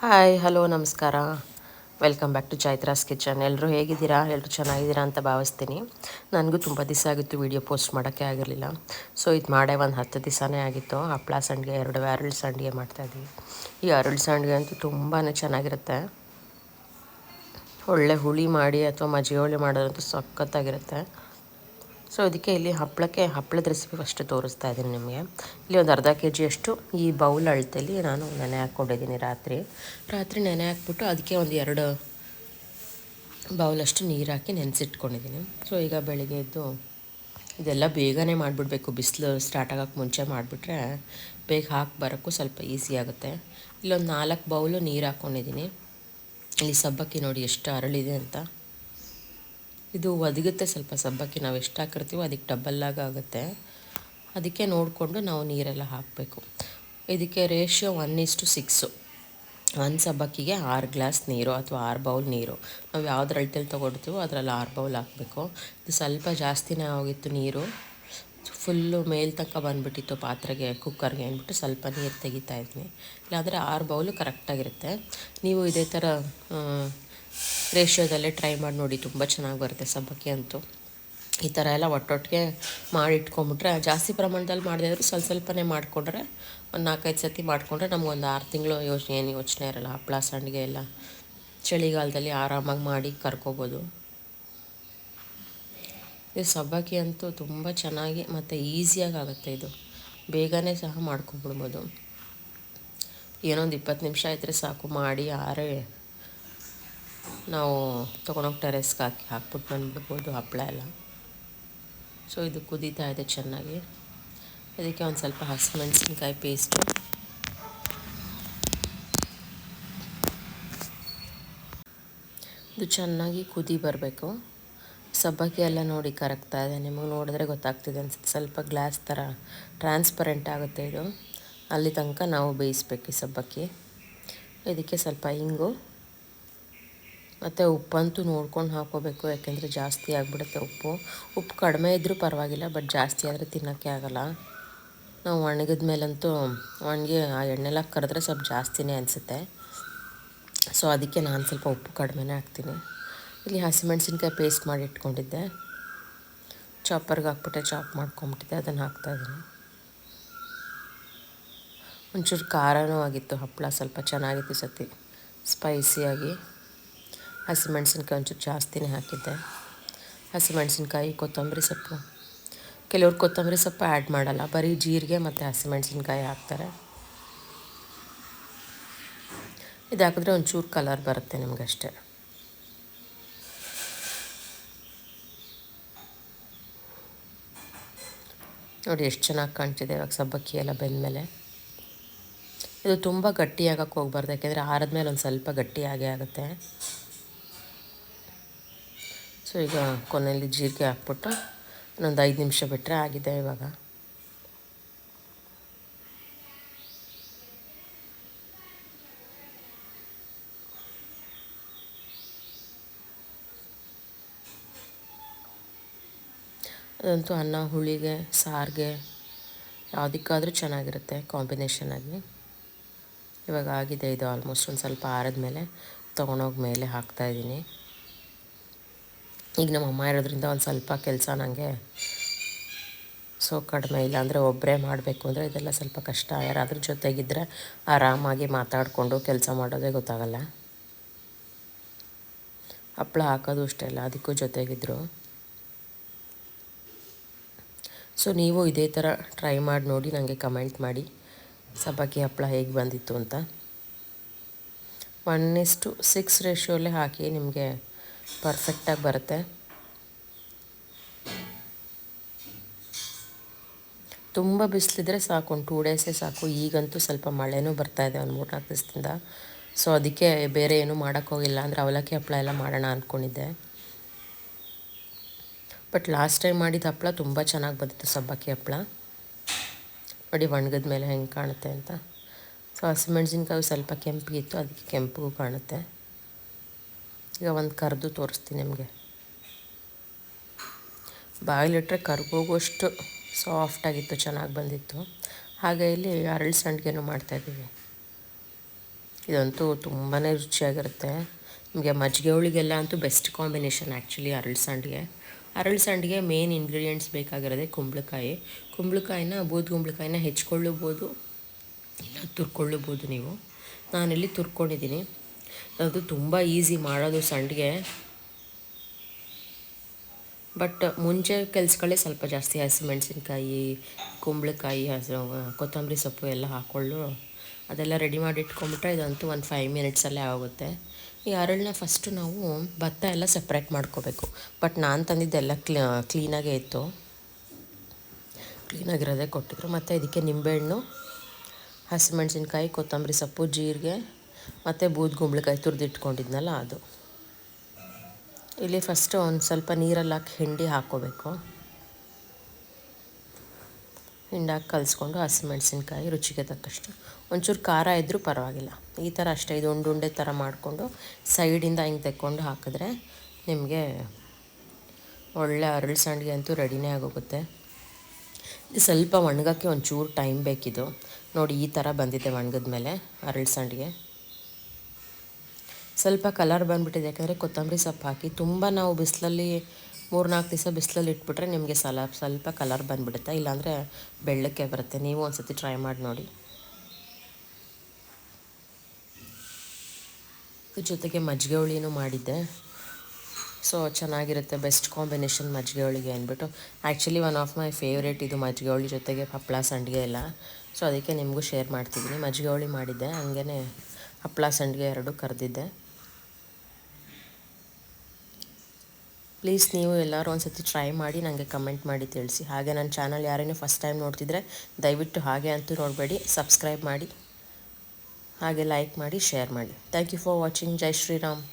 Hi, hello, ನಮಸ್ಕಾರ. Welcome back to Chaitra's kitchen. ಎಲ್ಲರೂ ಹೇಗಿದ್ದೀರಾ? ಎಲ್ಲರೂ ಚೆನ್ನಾಗಿದ್ದೀರಾ ಅಂತ ಭಾವಿಸ್ತೀನಿ. ನನಗೂ ತುಂಬ ದಿವಸ ಆಗಿತ್ತು ವೀಡಿಯೋ ಪೋಸ್ಟ್ ಮಾಡೋಕ್ಕೆ ಆಗಿರಲಿಲ್ಲ. ಸೊ ಇದು ಮಾಡೇ ಒಂದು ಹತ್ತು ದಿವಸನೇ ಆಗಿತ್ತು. ಹಪ್ಪಳ ಸಂಡಿಗೆ, ಎರಡು ಅರಳು ಸಂಡಿಗೆ ಮಾಡ್ತಾಯಿದ್ದೀವಿ ಈ ಅರಳು ಸಂಡಿಗೆ ಅಂತೂ ತುಂಬಾ ಚೆನ್ನಾಗಿರುತ್ತೆ. ಒಳ್ಳೆ ಹುಳಿ ಮಾಡಿ ಅಥವಾ ಮಜ್ಜಿಗೆ ಹುಳಿ ಮಾಡೋದಂತೂ ಸಖತ್ತಾಗಿರುತ್ತೆ. ಸೊ ಅದಕ್ಕೆ ಇಲ್ಲಿ ಹಪ್ಪಳಕ್ಕೆ ಹಪ್ಪಳದ ರೆಸಿಪಿ ಫಸ್ಟ್ ತೋರಿಸ್ತಾ ಇದ್ದೀನಿ ನಿಮಗೆ. ಇಲ್ಲಿ ಒಂದು ಅರ್ಧ ಕೆ ಜಿಯಷ್ಟು ಈ ಬೌಲ್ ಅಳತೆಯಲ್ಲಿ ನಾನು ನೆನೆ ಹಾಕ್ಕೊಂಡಿದ್ದೀನಿ ರಾತ್ರಿ. ರಾತ್ರಿ ನೆನೆ ಹಾಕ್ಬಿಟ್ಟು ಅದಕ್ಕೆ ಒಂದು ಎರಡು ಬೌಲಷ್ಟು ನೀರು ಹಾಕಿ ನೆನೆಸಿಟ್ಕೊಂಡಿದ್ದೀನಿ. ಸೊ ಈಗ ಬೆಳಿಗ್ಗೆ ಎದ್ದು ಇದೆಲ್ಲ ಬೇಗನೆ ಮಾಡಿಬಿಡ್ಬೇಕು. ಬಿಸಿಲು ಸ್ಟಾರ್ಟ್ ಆಗೋಕ್ಕೆ ಮುಂಚೆ ಮಾಡಿಬಿಟ್ರೆ ಬೇಗ ಹಾಕಿ ಬರೋಕ್ಕೂ ಸ್ವಲ್ಪ ಈಸಿ ಆಗುತ್ತೆ. ಇಲ್ಲೊಂದು ನಾಲ್ಕು ಬೌಲು ನೀರು ಹಾಕ್ಕೊಂಡಿದ್ದೀನಿ. ಇಲ್ಲಿ ಸಬ್ಬಕ್ಕಿ ನೋಡಿ ಎಷ್ಟು ಅರಳಿದೆ ಅಂತ. ಇದು ಒದಗುತ್ತೆ ಸ್ವಲ್ಪ ಸಬ್ಬಕ್ಕಿ. ನಾವು ಎಷ್ಟು ಹಾಕಿರ್ತೀವೋ ಅದಕ್ಕೆ ಡಬ್ಬಲ್ಲಾಗ ಆಗುತ್ತೆ. ಅದಕ್ಕೆ ನೋಡಿಕೊಂಡು ನಾವು ನೀರೆಲ್ಲ ಹಾಕಬೇಕು. ಇದಕ್ಕೆ ರೇಷಿಯೋ ಒನ್ ಇಸ್ಟು ಸಿಕ್ಸು ಒಂದು ಸಬ್ಬಕ್ಕಿಗೆ ಆರು ಗ್ಲಾಸ್ ನೀರು ಅಥವಾ ಆರು ಬೌಲ್ ನೀರು. ನಾವು ಯಾವುದ್ರ ಅಳ್ತಿಯಲ್ಲಿ ತೊಗೊಳ್ತೀವೋ ಅದರಲ್ಲಿ ಆರು ಬೌಲ್ ಹಾಕಬೇಕು. ಇದು ಸ್ವಲ್ಪ ಜಾಸ್ತಿನೇ ಆಗಿತ್ತು ನೀರು. ಫುಲ್ಲು ಮೇಲ್ ತನಕ ಬಂದುಬಿಟ್ಟಿತ್ತು ಪಾತ್ರೆಗೆ, ಕುಕ್ಕರ್ಗೆ ಅಂದ್ಬಿಟ್ಟು ಸ್ವಲ್ಪ ನೀರು ತೆಗಿತಾ ಇದ್ದೀನಿ ಇಲ್ಲಾಂದರೆ ಆರು ಬೌಲು ಕರೆಕ್ಟಾಗಿರುತ್ತೆ ನೀವು ಇದೇ ಥರ ರೇಷ್ಯೋದಲ್ಲೇ ಟ್ರೈ ಮಾಡಿ ನೋಡಿ, ತುಂಬ ಚೆನ್ನಾಗಿ ಬರುತ್ತೆ ಸಬ್ಬಕ್ಕಿ ಅಂತೂ. ಈ ಥರ ಎಲ್ಲ ಒಟ್ಟೊಟ್ಟಿಗೆ ಮಾಡಿ ಇಟ್ಕೊಂಬಿಟ್ರೆ ಜಾಸ್ತಿ ಪ್ರಮಾಣದಲ್ಲಿ ಮಾಡದೇ ಇದ್ದರೂ ಸ್ವಲ್ಪ ಸ್ವಲ್ಪನೇ ಮಾಡಿಕೊಂಡ್ರೆ, ಒಂದು ನಾಲ್ಕೈದು ಸತಿ ಮಾಡಿಕೊಂಡ್ರೆ ನಮಗೊಂದು ಆರು ತಿಂಗಳು ಯೋಚನೆ ಏನು ಯೋಚನೆ ಇರಲ್ಲ. ಹಪ್ಪಳ ಸಂಡಿಗೆ ಎಲ್ಲ ಚಳಿಗಾಲದಲ್ಲಿ ಆರಾಮಾಗಿ ಮಾಡಿ ಕರ್ಕೋಬೋದು. ಇದು ಸಬ್ಬಕ್ಕಿ ಅಂತೂ ತುಂಬ ಚೆನ್ನಾಗಿ ಮತ್ತು ಈಸಿಯಾಗಿ ಆಗುತ್ತೆ ಇದು. ಬೇಗನೆ ಸಹ ಮಾಡ್ಕೊಬಿಡ್ಬೋದು. ಏನೊಂದು ಇಪ್ಪತ್ತು ನಿಮಿಷ ಇದ್ದರೆ ಸಾಕು, ಮಾಡಿ, ಆರೇ ನಾವು ತೊಗೊಂಡೋಗಿ ಟೆರೆಸ್ಗೆ ಹಾಕಿ ಹಾಕ್ಬಿಟ್ಟು ಬಂದುಬಿಡ್ಬೋದು ಹಪ್ಪಳ ಎಲ್ಲ. ಸೊ ಇದು ಕುದೀತಾ ಇದೆ ಚೆನ್ನಾಗಿ. ಅದಕ್ಕೆ ಒಂದು ಸ್ವಲ್ಪ ಹಸಿಮೆಣಸಿನ್ಕಾಯಿ ಪೇಸ್ಟು ಇದು ಚೆನ್ನಾಗಿ ಕುದಿ ಬರಬೇಕು. ಸಬ್ಬಕ್ಕಿ ಎಲ್ಲ ನೋಡಿ ಕರಗ್ತಾ ಇದೆ. ನಿಮಗೆ ನೋಡಿದ್ರೆ ಗೊತ್ತಾಗ್ತಿದೆ ಅನ್ಸುತ್ತೆ. ಸ್ವಲ್ಪ ಗ್ಲಾಸ್ ಥರ ಟ್ರಾನ್ಸ್ಪರೆಂಟ್ ಆಗುತ್ತೆ ಇದು. ಅಲ್ಲಿ ತನಕ ನಾವು ಬೇಯಿಸ್ಬೇಕು ಈ ಸಬ್ಬಕ್ಕಿ. ಇದಕ್ಕೆ ಸ್ವಲ್ಪ ಹಿಂಗು ಮತ್ತು ಉಪ್ಪಂತೂ ನೋಡ್ಕೊಂಡು ಹಾಕೋಬೇಕು ಯಾಕೆಂದರೆ ಜಾಸ್ತಿ ಆಗಿಬಿಡುತ್ತೆ ಉಪ್ಪು. ಉಪ್ಪು ಕಡಿಮೆ ಇದ್ದರೂ ಪರವಾಗಿಲ್ಲ, ಬಟ್ ಜಾಸ್ತಿ ಆದರೆ ತಿನ್ನೋಕ್ಕೆ ಆಗೋಲ್ಲ. ನಾವು ಒಣಗಿದ ಮೇಲಂತೂ ಒಣಗಿ ಆ ಎಣ್ಣೆಲ್ಲ ಕರೆದ್ರೆ ಸ್ವಲ್ಪ ಜಾಸ್ತಿನೇ ಅನಿಸುತ್ತೆ. ಸೊ, ಅದಕ್ಕೆ ನಾನು ಸ್ವಲ್ಪ ಉಪ್ಪು ಕಡಿಮೆನೇ ಹಾಕ್ತೀನಿ. ಇಲ್ಲಿ ಹಸಿಮೆಣ್ಸಿನ್ಕಾಯಿ ಪೇಸ್ಟ್ ಮಾಡಿ ಇಟ್ಕೊಂಡಿದ್ದೆ. ಚಾಪರ್ಗೆ ಹಾಕ್ಬಿಟ್ಟೆ, ಚಾಪ್ ಮಾಡ್ಕೊಂಬಿಟ್ಟಿದ್ದೆ, ಅದನ್ನು ಹಾಕ್ತಾಯಿದ್ದೀನಿ ಒಂಚೂರು ಖಾರನೂ ಆಗಿತ್ತು, ಹಪ್ಪಳ ಸ್ವಲ್ಪ ಚೆನ್ನಾಗಿತ್ತು ಸತಿ ಸ್ಪೈಸಿಯಾಗಿ ಹಸಿಮೆಣ್ಸಿನ್ಕಾಯಿ ಒಂಚೂರು ಜಾಸ್ತಿನೇ ಹಾಕಿದ್ದೆ. ಹಸಿಮೆಣಸಿನ್ಕಾಯಿ ಕೊತ್ತಂಬರಿ ಸೊಪ್ಪು. ಕೆಲವ್ರು ಕೊತ್ತಂಬರಿ ಸೊಪ್ಪು ಆ್ಯಡ್ ಮಾಡಲ್ಲ. ಬರೀ ಜೀರಿಗೆ ಮತ್ತು ಹಸಿಮೆಣಸಿನ್ಕಾಯಿ ಹಾಕ್ತಾರೆ. ಇದು ಹಾಕಿದ್ರೆ ಒಂಚೂರು ಕಲರ್ ಬರುತ್ತೆ ನಿಮಗಷ್ಟೇ. ನೋಡಿ ಎಷ್ಟು ಚೆನ್ನಾಗಿ ಕಾಣ್ತಿದೆ ಇವಾಗ ಸಬ್ಬಕ್ಕಿ ಎಲ್ಲ ಬೆಂದಮೇಲೆ. ಇದು ತುಂಬ ಗಟ್ಟಿಯಾಗಕ್ಕೆ ಹೋಗ್ಬಾರ್ದು. ಯಾಕೆಂದರೆ ಆರಿದ್ಮೇಲೆ ಒಂದು ಸ್ವಲ್ಪ ಗಟ್ಟಿಯಾಗೇ ಆಗುತ್ತೆ. ಸೊ ಈಗ ಕೊನೆಯಲ್ಲಿ ಜೀರಿಗೆ ಹಾಕ್ಬಿಟ್ಟು ಇನ್ನೊಂದು ಐದು ನಿಮಿಷ ಬಿಟ್ಟರೆ ಆಗಿದೆ ಇವಾಗ. ಅದಂತೂ ಅನ್ನ, ಹುಳಿಗೆ, ಸಾರಿಗೆ, ಯಾವುದಕ್ಕಾದರೂ ಚೆನ್ನಾಗಿರುತ್ತೆ ಕಾಂಬಿನೇಷನಾಗಿ ಇವಾಗ ಆಗಿದೆ ಇದು ಆಲ್ಮೋಸ್ಟ್ ಒಂದು ಸ್ವಲ್ಪ ಆರಿದ್ಮೇಲೆ ತೊಗೊಂಡೋಗಿ ಮೇಲೆ ಹಾಕ್ತಾಯಿದ್ದೀನಿ ಈಗ ನಮ್ಮ ಅಮ್ಮ ಇರೋದ್ರಿಂದ ಒಂದು ಸ್ವಲ್ಪ ಕೆಲಸ ನನಗೆ ಸೊ ಕಡಿಮೆ ಇಲ್ಲ ಅಂದರೆ ಒಬ್ಬರೇ ಮಾಡಬೇಕು ಅಂದರೆ ಇದೆಲ್ಲ ಸ್ವಲ್ಪ ಕಷ್ಟ. ಯಾರಾದರೂ ಜೊತೆಗಿದ್ದರೆ ಆರಾಮಾಗಿ ಮಾತಾಡಿಕೊಂಡು ಕೆಲಸ ಮಾಡೋದೇ ಗೊತ್ತಾಗಲ್ಲ. ಹಪ್ಪಳ ಹಾಕೋದು ಅಷ್ಟೇ ಅಲ್ಲ, ಅದಕ್ಕೂ ಜೊತೆಗಿದ್ದರು ಸೊ ನೀವು ಇದೇ ಥರ ಟ್ರೈ ಮಾಡಿ ನೋಡಿ ನನಗೆ ಕಮೆಂಟ್ ಮಾಡಿ. ಸಬ್ಬಕ್ಕಿ ಹಪ್ಪಳ ಹೇಗೆ ಬಂದಿತ್ತು ಅಂತ. ಒನ್ ಇಷ್ಟು ಸಿಕ್ಸ್ ರೇಷಿಯೋಲ್ಲೇ ಹಾಕಿ ನಿಮಗೆ ಪರ್ಫೆಕ್ಟಾಗಿ ಬರುತ್ತೆ. ತುಂಬ ಬಿಸಿಲಿದ್ರೆ ಸಾಕು, ಒಂದು ಟೂ ಡೇಸೇ ಸಾಕು. ಈಗಂತೂ ಸ್ವಲ್ಪ ಮಳೆನೂ ಬರ್ತಾಯಿದೆ ಒಂದು ಮೂರು ನಾಲ್ಕು ದಿವಸದಿಂದ. ಸೊ ಅದಕ್ಕೆ ಬೇರೆ ಏನೂ ಮಾಡೋಕ್ಕೋಗಿಲ್ಲ ಅಂದರೆ ಅವಲಕ್ಕಿ ಹಪ್ಪಳ ಎಲ್ಲ ಮಾಡೋಣ ಅಂದ್ಕೊಂಡಿದ್ದೆ ಬಟ್ ಲಾಸ್ಟ್ ಟೈಮ್ ಮಾಡಿದ ಹಪ್ಪಳ ತುಂಬ ಚೆನ್ನಾಗಿ ಬಂದಿತ್ತು, ಸಬ್ಬಕ್ಕಿ ಹಪ್ಪಳ ನೋಡಿ ಒಣಗಿದ ಮೇಲೆ ಹೆಂಗೆ ಕಾಣುತ್ತೆ ಅಂತ. ಸೊ ಹಸಿಮೆಣ್ಸಿನ್ಕಾಯಿ ಸ್ವಲ್ಪ ಕೆಂಪಿಗಿತ್ತು, ಅದಕ್ಕೆ ಕೆಂಪಿಗೂ ಕಾಣುತ್ತೆ. ಈಗ ಒಂದು ಕರೆದು ತೋರಿಸ್ತೀನಿ ನಿಮಗೆ. ಬಾಯಿಲಿಟ್ರೆ ಕರ್ಗೋಗುವಷ್ಟು ಸಾಫ್ಟಾಗಿತ್ತು ಚೆನ್ನಾಗಿ ಬಂದಿತ್ತು. ಹಾಗೆ ಇಲ್ಲಿ ಅರಳು ಸಂಡಿಗೆನೂ ಮಾಡ್ತಾಯಿದ್ದೀವಿ ಇದಂತೂ ತುಂಬಾ ರುಚಿಯಾಗಿರುತ್ತೆ. ನಿಮಗೆ ಮಜ್ಜಿಗೆ ಹುಳಿಗೆಲ್ಲ ಅಂತೂ ಬೆಸ್ಟ್ ಕಾಂಬಿನೇಷನ್ ಆ್ಯಕ್ಚುಲಿ ಅರಳು ಸಂಡಿಗೆ. ಅರಳು ಸಂಡಿಗೆ ಮೇನ್ ಇಂಗ್ರೀಡಿಯೆಂಟ್ಸ್ ಬೇಕಾಗಿರೋದೇ ಕುಂಬಳಕಾಯಿ. ಕುಂಬಳಕಾಯಿನ, ಬೂದು ಕುಂಬಳಕಾಯಿನ ಹೆಚ್ಕೊಳ್ಳಬೋದು, ಇಲ್ಲ ತುರ್ಕೊಳ್ಳಬೋದು ನೀವು. ನಾನಿಲ್ಲಿ ತುರ್ಕೊಂಡಿದ್ದೀನಿ. ಅದು ತುಂಬ ಈಸಿ ಮಾಡೋದು ಸಂಡಿಗೆ. ಬಟ್ ಮುಂಚೆ ಕೆಲ್ಸಗಳೇ ಸ್ವಲ್ಪ ಜಾಸ್ತಿ ಹಸಿಮೆಣ್ಸಿನ್ಕಾಯಿ, ಕುಂಬಳಕಾಯಿ, ಹಸಿ ಕೊತ್ತಂಬರಿ ಸೊಪ್ಪು ಎಲ್ಲ ಹಾಕ್ಕೊಳ್ಳು ಅದೆಲ್ಲ ರೆಡಿ ಮಾಡಿ ಇಟ್ಕೊಂಬಿಟ್ರೆ ಇದಂತೂ ಒಂದು ಫೈವ್ ಮಿನಿಟ್ಸಲ್ಲೇ ಆಗುತ್ತೆ. ಈ ಅರಳನ್ನ ಫಸ್ಟು ನಾವು ಭತ್ತ ಎಲ್ಲ ಸಪ್ರೇಟ್ ಮಾಡ್ಕೋಬೇಕು. ಬಟ್ ನಾನು ತಂದಿದ್ದೆಲ್ಲ ಕ್ಲೀ ಕ್ಲೀನಾಗೇ ಇತ್ತು. ಕ್ಲೀನಾಗಿರೋದೇ ಕೊಟ್ಟಿದ್ರು. ಮತ್ತು ಇದಕ್ಕೆ ನಿಂಬೆಹಣ್ಣು, ಹಸಿಮೆಣ್ಸಿನ್ಕಾಯಿ, ಕೊತ್ತಂಬರಿ ಸೊಪ್ಪು, ಜೀರಿಗೆ ಮತ್ತು ಬೂದು ಗುಂಬಳಕಾಯಿ ತುರಿದಿಟ್ಕೊಂಡಿದ್ನಲ್ಲ ಅದು. ಇಲ್ಲಿ ಫಸ್ಟು ಒಂದು ಸ್ವಲ್ಪ ನೀರಲ್ಲಿ ಹಾಕಿ ಹಿಂಡಿ ಹಾಕ್ಕೋಬೇಕು. ಹಿಂಡಾಕಿ ಕಲಿಸ್ಕೊಂಡು ಹಸಿಮೆಣ್ಸಿನ್ಕಾಯಿ ರುಚಿಗೆ ತಕ್ಕಷ್ಟು. ಒಂಚೂರು ಖಾರ ಇದ್ದರೂ ಪರವಾಗಿಲ್ಲ. ಈ ಥರ ಅಷ್ಟೇ, ಇದು ಉಂಡು ಉಂಡೆ ಥರ ಮಾಡಿಕೊಂಡು ಸೈಡಿಂದ ಹಿಂಗೆ ತೆಕ್ಕೊಂಡು ಹಾಕಿದ್ರೆ ನಿಮಗೆ ಒಳ್ಳೆ ಅರಳು ಸಂಡಿಗೆ ಅಂತೂ ರೆಡಿನೇ ಆಗೋಗುತ್ತೆ. ಸ್ವಲ್ಪ ಒಣಗೋಕ್ಕೆ ಒಂಚೂರು ಟೈಮ್ ಬೇಕಿದು ನೋಡಿ ಈ ಥರ ಬಂದಿದೆ ಒಣಗಿದ ಮೇಲೆ ಅರಳು ಸಂಡಿಗೆ. ಸ್ವಲ್ಪ ಕಲರ್ ಬಂದುಬಿಟ್ಟಿದೆ. ಯಾಕಂದರೆ ಕೊತ್ತಂಬರಿ ಸೊಪ್ಪು ಹಾಕಿ ತುಂಬ ನಾವು ಬಿಸಿಲಲ್ಲಿ ಮೂರ್ನಾಲ್ಕು ದಿವಸ ಬಿಸಿಲಲ್ಲಿ ಇಟ್ಬಿಟ್ರೆ ನಿಮಗೆ ಸಲ, ಸ್ವಲ್ಪ ಕಲರ್ ಬಂದುಬಿಡುತ್ತೆ. ಇಲ್ಲಾಂದರೆ ಬೆಳ್ಳಕ್ಕೆ ಬರುತ್ತೆ. ನೀವು ಒಂದು ಸತಿ ಟ್ರೈ ಮಾಡಿ ನೋಡಿ. ಜೊತೆಗೆ ಮಜ್ಜಿಗೆ ಹುಳಿನೂ ಮಾಡಿದ್ದೆ. ಸೊ ಚೆನ್ನಾಗಿರುತ್ತೆ. ಬೆಸ್ಟ್ ಕಾಂಬಿನೇಷನ್ ಮಜ್ಜಿಗೆ ಹೋಳಿಗೆ ಅಂದ್ಬಿಟ್ಟು. Actually one of my favourite ಇದು ಮಜ್ಜಿಗೆ ಹುಳಿ ಜೊತೆಗೆ ಹಪ್ಪಳ ಸಂಡಿಗೆ ಎಲ್ಲ. ಸೊ ಅದಕ್ಕೆ ನಿಮಗೂ ಶೇರ್ ಮಾಡ್ತಿದ್ದೀನಿ. ಮಜ್ಜಿಗೆ ಹುಳಿ ಮಾಡಿದ್ದೆ. ಹಂಗೇ ಹಪ್ಪಳ ಸಂಡಿಗೆ ಎರಡು ಕರೆದಿದ್ದೆ. ಪ್ಲೀಸ್ ನೀವು ಎಲ್ಲರೂ ಒಂದು ಸತಿ ಟ್ರೈ ಮಾಡಿ ನನಗೆ ಕಮೆಂಟ್ ಮಾಡಿ ತಿಳಿಸಿ. ಹಾಗೆ ನನ್ನ ಚಾನಲ್ ಯಾರೇನೂ ಫಸ್ಟ್ ಟೈಮ್ ನೋಡ್ತಿದ್ರೆ ದಯವಿಟ್ಟು ಹಾಗೆ ಅಂತೂ ನೋಡಬೇಡಿ. ಸಬ್ಸ್ಕ್ರೈಬ್ ಮಾಡಿ, ಹಾಗೆ ಲೈಕ್ ಮಾಡಿ ಶೇರ್ ಮಾಡಿ. ಥ್ಯಾಂಕ್ ಯು ಫಾರ್ ವಾಚಿಂಗ್ ಜೈ ಶ್ರೀರಾಮ್.